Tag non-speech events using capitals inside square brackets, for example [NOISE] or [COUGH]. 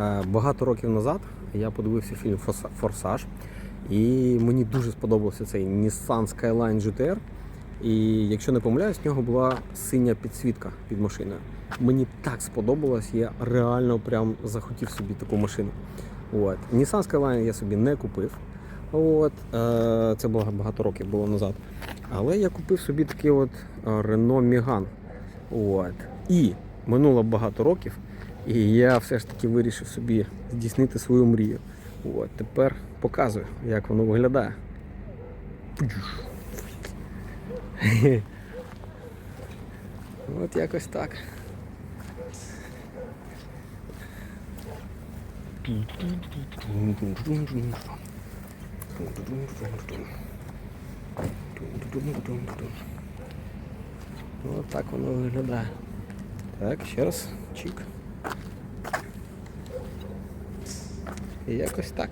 Е, Багато років назад я подивився фільм «Форса- Форсаж, і мені дуже сподобався цей Nissan Skyline GTR. І якщо не помиляюсь, в нього була синя підсвітка під машиною. Мені так сподобалось, я реально прям захотів собі таку машину. От. Nissan Skyline я собі не купив. От. Е, Це було багато років було назад. Але я купив собі такий от е, Renault Megane. От. І минуло багато років, і я все ж таки вирішив собі здійснити свою мрію. От. Тепер показую, як воно виглядає. [LAUGHS] От якось так. От так воно виглядає. Так, ще раз. Чик. І якось так.